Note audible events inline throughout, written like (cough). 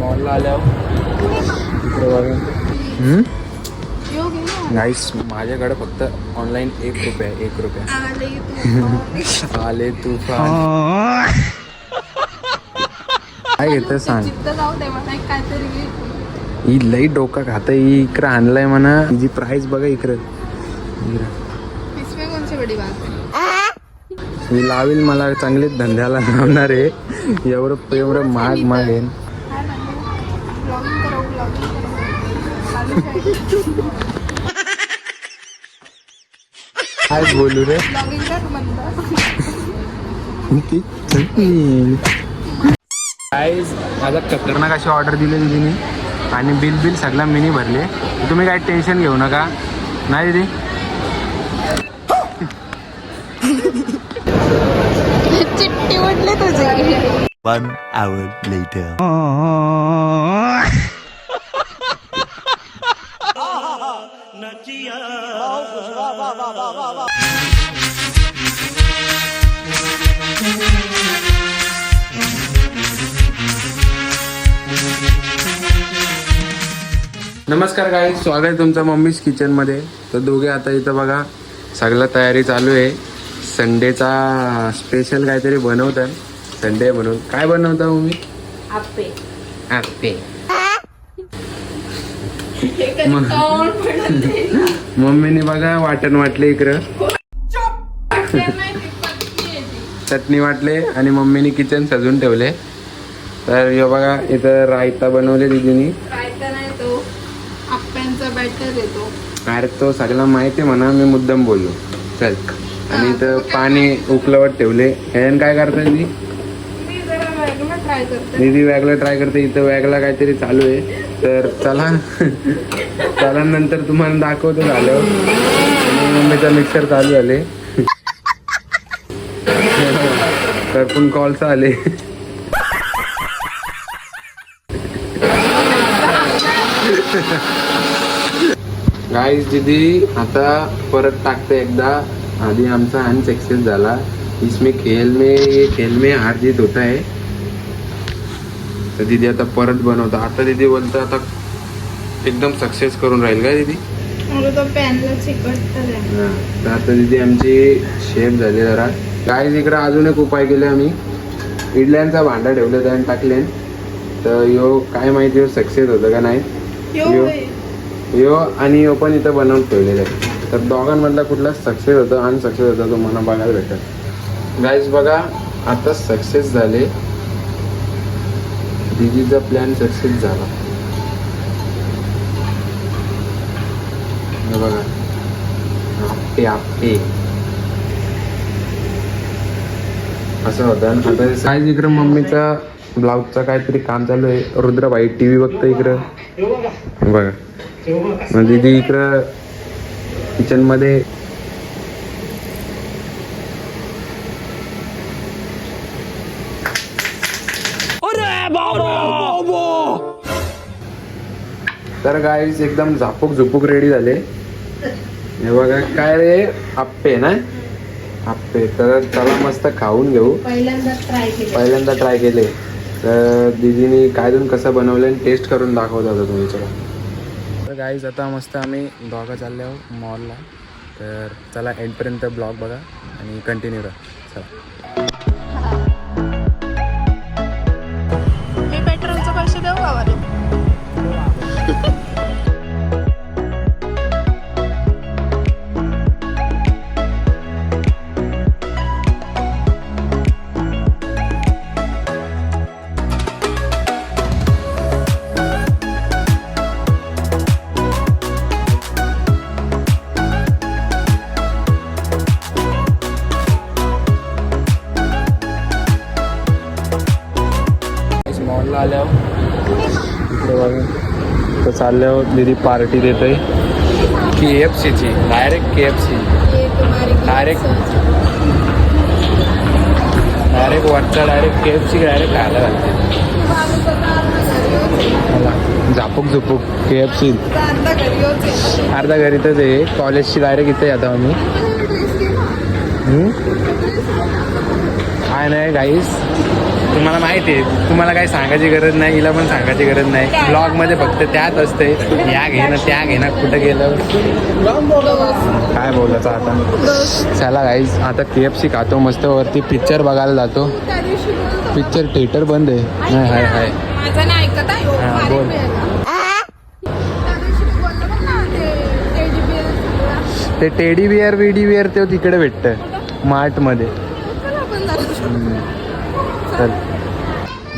मॉलला आल्यावर. इकडे बघा. गाईस माझ्याकडे फक्त ऑनलाईन एक रुपया एक रुपया. आले तू काय घेतं सांग. ही लई डोका खाता ही इकडं आणलाय म्हणा. हिची प्राइस बघा इकडं. इकडं. इसमें कौन सी बड़ी बात है मी लावेल मला चांगलेच धंद्याला लावणार. आहे एवढं एवढं महाग महाग आहे काय म्हणते ब्लॉगिंग करो ब्लॉगिंग करो काय बोलू रे? गाईज माझा खतरनाक अशी ऑर्डर दिलेली तिने आणि बिल बिल सगळं मिनी भरले. तुम्ही काय टेन्शन घेऊ नका. नाही दिदी? चिट्टी म्हटले तुझे. One hour later. (laughs) (laughs) नमस्कार काय स्वागत आहे तुमचं मम्मीज किचनमध्ये तर दोघे आता इथं बघा सगळं तयारी चालू आहे. संडेचा स्पेशल काहीतरी बनवतात संडे म्हणून. काय बनवता मम्मी? आपे आप्पे. मम्मीने बघा वाटण वाटले इकडं. चटणी वाटले आणि मम्मीने किचन सजून ठेवले. तर बघा इथं रायता बनवले दिदीनी. अरे तो सगळा माहिती आहे म्हणा मी मुद्दाम बोललो. चल. आणि इथं पाणी उकलवत ठेवले. ह्यान काय करता मी? जरा वेगळं ट्राय करते. दिदी वेगळं ट्राय करते. इथं वेगळा काहीतरी चालू आहे. तर चला. चला नंतर तुम्हाला दाखवतो झालं. मम्मीचा मिक्सर चालू झाले. तर पण कॉल्स आले गाईज दीदी आता परत टाकते एकदा. आधी आमचा आणि सक्सेस झाला. इसमें खेल में ये खेल में हार जीत होता है तर दीदी आता परत बनवतो. आता दीदी बोलतं आता एकदम सक्सेस करून राहील का दीदी हा, तर आता दीदी आमची शेप झाली जरा. गाईज इकडं अजून एक उपाय केले आम्ही. इडल्यांचा भांडा ठेवलं त्याने टाकले तर यो काय माहिती सक्सेस होतं का नाही? यो यो. आणि यो पण इथं बनवून ठेवलेलं आहे तर दोघांमधला कुठला सक्सेस होतं आणि सक्सेस तुम्हाला बघायला भेटत गाईज बघा आता सक्सेस झाले. दिदीचा प्लॅन सक्सेस झाला. बघा. आपटे आपटे असं होतं. आता काय इकडं मम्मीचा ब्लाऊजचा काहीतरी काम चालू आहे. रुद्रबाई टी व्ही बघतं इकडं. बघा. मग दीदी इकडं किचनमध्ये तर गाईज एकदम झापूक झुपूक रेडी झाले. हे बघा काय रे? आप्पे ना? आप्पे. तर चला मस्त खाऊन घेऊ. पहिल्यांदा ट्राय केलं. पहिल्यांदा ट्राय केले. तर दीदीने काय दोन कसं बनवलं आणि टेस्ट करून दाखवत होता तुम्ही? चला. गाईज आता मस्त आम्ही दोघं चालले आहोत मॉलला तर चला एंडपर्यंत ब्लॉग बघा आणि कंटिन्यू राहा. चला. आल्यावर. इकडे बघा. तर चालल्यावर दीदी पार्टी देत आहे के एफ सीची direct K F C direct direct वरचा direct K F C direct खायला घालते. झापूक झुपूक के एफ सी अर्धा घरीतच आहे. कॉलेजची डायरेक्ट इथे जातो आम्ही. काय नाही गाईस तुम्हाला माहिती आहे तुम्हाला काही सांगायची गरज नाही हिला पण सांगायची गरज नाही. ब्लॉगमध्ये फक्त त्यात असते या घे ना त्या घे ना कुठं गेलं. काय बोलायचं आता? चला गाईज आता के एफ सी खातो मस्त वरती पिक्चर बघायला जातो. पिक्चर थिएटर बंद आहे. नाही हाय हाय. हा, बोल. तू टेडी बिअर विडी बिअर ते तिकडे भेटतं मार्टमध्ये. चल आपण जाऊ. चल.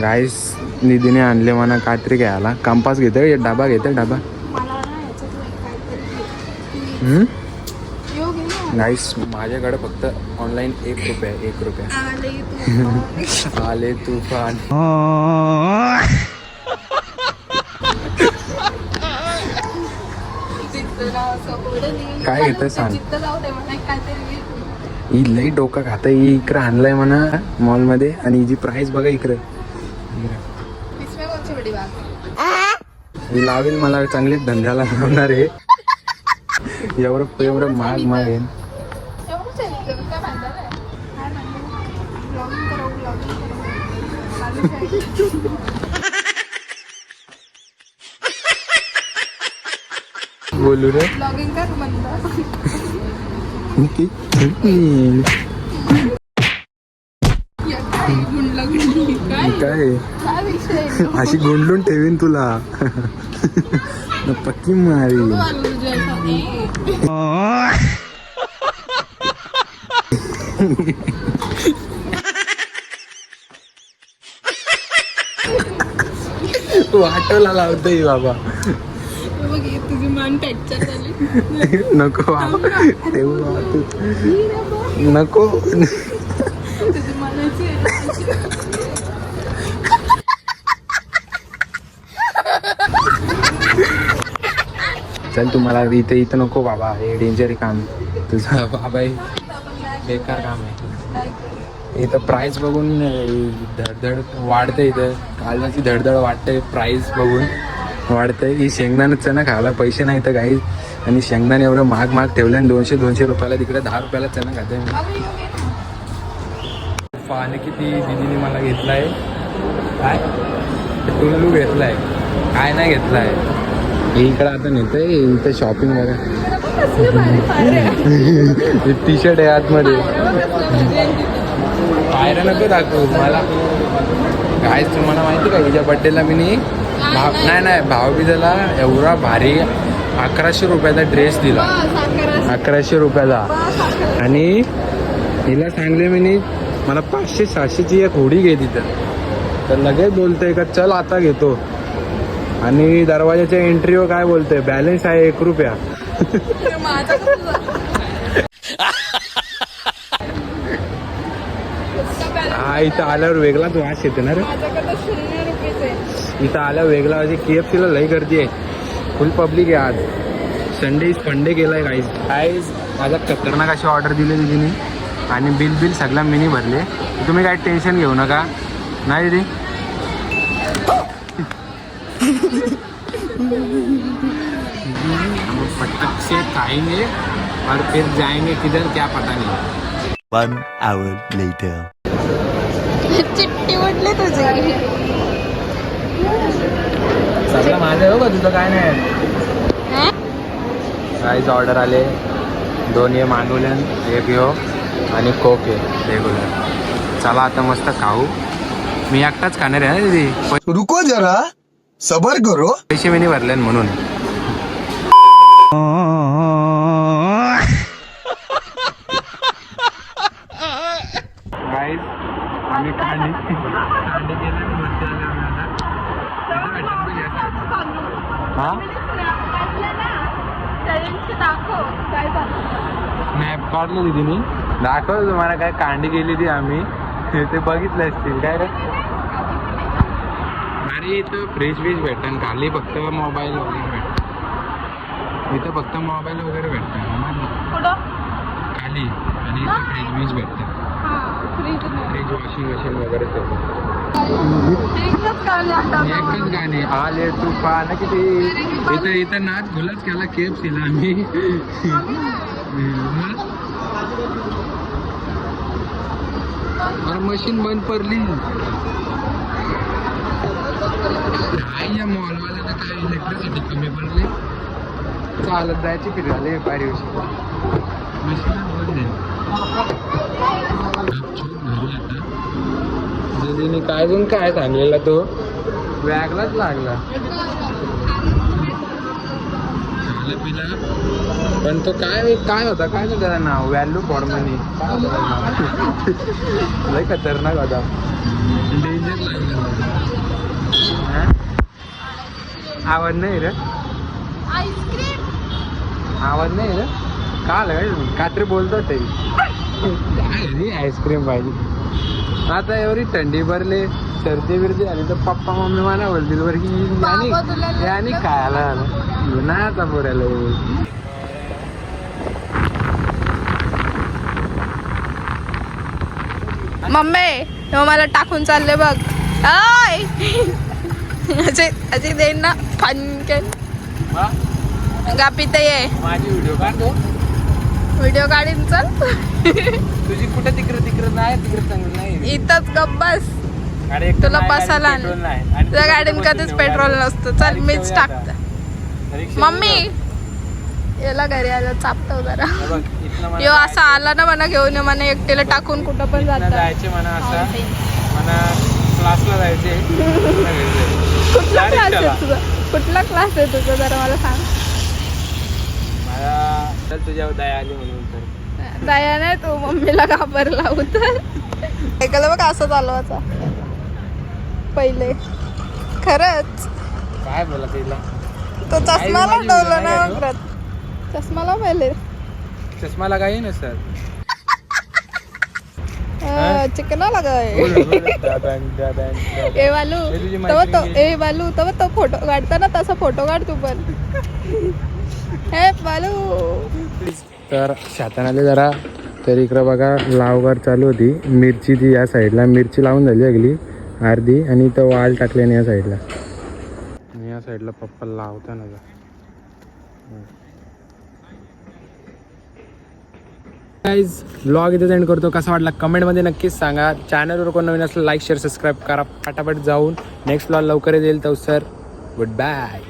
गाईस निधीने आणले म्हणा कात्री घ्यायला. कंपास घेतं डबा घेतं डबा. गाईस माझ्याकडे फक्त ऑनलाईन एक रुपया एक रुपया. आले तुफान. (laughs) (laughs) काय घेतं सांग. ही लई डोका खाता ही इकडं आणलाय म्हणा मॉलमध्ये आणि हिची प्राइस बघा इकडं. है? लावेल मला चांगली धंद्याला लावणार आहे एवढं एवढं आहे. चालूच आहे. बोलू रे Vlogging कर म्हणलं. काय? अशी गुंडून ठेवीन तुला. पक्की मारी. वाटोला लावतोय बाबा. नको. नको. चल तुम्हाला इथे इथं नको बाबा हे डेंजर काम. तुझा बाबा हे बेकार काम आहे. इथं प्राईस बघून धडधड वाढते इथं. कालची धडधड वाटते प्राईस बघून वाढते. ही शेंगदाणा ना खायला पैसे नाही तर काही. आणि शेंगदाणे एवढं महाग महाग ठेवलं आणि दोनशे दोनशे रुपयाला तिकडे दहा रुपयाला चणा खाते. मी आहे पाणी किती दिदीने मला घेतलाय. काय? टुल्लू घेतलाय. काय नाही घेतलाय. आहे इकडं आता नेतंय इथं शॉपिंग बघा आहे. टी शर्ट आहे आतमध्ये. पायऱ्या नको दाखवू मला. कायच तुम्हाला माहिती का हिच्या बड्डेला मी नी भाव नाही नाही भाऊबीजाला एवढा भारी अकराशे रुपयाचा ड्रेस दिला. अकराशे रुपयाला. आणि हिला सांगले मी मला पाचशे सहाशेची एक होडी घे तिथं. तर लगेच बोलतोय का चल आता घेतो. आणि दरवाजाच्या एंट्रीवर काय बोलतोय? बॅलन्स आहे एक रुपया. हा इथं आल्यावर वेगळा तू आज येते ना रे. इथं आल्यावर वेगळा म्हणजे के एफ सीला लई गर्दी आहे. फुल पब्लिक आहे आज. संडे इज फंडे गेलाय गाईज गाईज माझा खतरनाक अशी ऑर्डर दिली दिदीने आणि बिल बिल सगळं मिनी भरले. तुम्ही काय टेन्शन घेऊ नका. नाही दिदी? हम फटक से खाएंगे और फिर जाएंगे किधर क्या पता नहीं One hour later. चिट्टी उडली तुझी. सगळं माझं हो का तुझं काय नाही. काहीच ऑर्डर आले. दोन हे मागवल्यान एक यो आणि कोक आहे रेग्युलर चला आता मस्त खाऊ. मी एकटाच खाणार आहे ना दीदी? रुको जरा. सबर करो. पैसे मी भरले म्हणून. Guys, आम्ही कांडी कांडी केलं वरती आम्ही आता. हा? दाखव स्नॅप काढलं दाखव तुम्हाला काय कांडी गेली ती आम्ही. ते बघितलं असतील. काय रे अरे इथं फ्रीज बीज भेटन. खाली फक्त मोबाईल वगैरे भेटत इथं फक्त मोबाईल वगैरे भेटतं खाली. आणि इथं फ्रीज बीज भेटतं हां फ्रीज वॉशिंग मशीन वगैरे एकच गाणे आले तू पाहणं किती? इथं इथं नाच गुलाच केला केप सिला आम्ही. मशीन बंद पडली. काय या मॉलवाल्याला काय इलेक्ट्रिसिटी कमी पडली? चालत जायची फिरायला पारी दीदीने काय अजून काय सांगलेला तो? व्यागलाच लागला. पिला पण तो काय काय होता? काय होतं त्याचं नाव? व्हॅल्यू फॉर मनी? लय खतरनाक होता. डेंजर लागला? आवाज नाही रे. आईस्क्रीम आवाज नाही रे. का लागेल कात्री बोलतो ते आईस्क्रीम पाहिजे. आता एवढी थंडी भरली सर्दी बिर्दी आली तर पप्पा मम्मी मला बोलतील बरं की यानी खायला आलं. नाही आता एवढं. मम्मी मला टाकून चालले बघ. असे असे देईन ना फनकन हा? गापीत ये. माझी व्हिडिओ काढतो व्हिडिओ काढीन चल. तुझी कुठं तिकडे तिकडे नाही तिकडे चांगलं नाही. इथंच तर तुला बसायला तुझ्या गाडीत कुठं कधीच पेट्रोल नसतं? चल मीच टाकते. मम्मी. याला घरी आलं चापतो जरा. हे यो असा आला ना म्हणा घेऊन म्हणा एकटीला टाकून कुठं पण जायचे म्हणा असं. म्हणा क्लासला जायचे. कुठला क्लास. आहे तुझा? कुठला क्लास आहे तुझा? जरा मला सांग. मला चल तुझ्यावर दया आली म्हणून तर. दया नाही तू मम्मीला घाबरला उतर ऐकलं बघ असं चालवायचा पहिले. खरंच. काय बोला तिला? तो चष्मा लावला ना वगैरे चष्मा लाव पहिले. चष्मा लगाई ना सर. चिकना लगाय ए बालू तुझी तव तो मैत्रीण ए बालू तव तो फोटो काढताना तसा फोटो काढ तू पण हे बालू तर शातानाले जरा तर इकडं बघा लावगार चालू होती. मिरची ती या साईडला मिरची लावून झाली अगली. अर्धी आणि तो वाल टाकल्याने या साईडला या साईडला पप्पा लावता ना गाईज ब्लॉग इथेच एंड करतो. कसा वाटला कमेंटमध्ये नक्कीच सांगा. चॅनलवर कोण नवीन असलं लाईक शेअर सबस्क्राईब करा. पटापट जाऊन नेक्स्ट ब्लॉग लवकरच येईल तर सर गुड बाय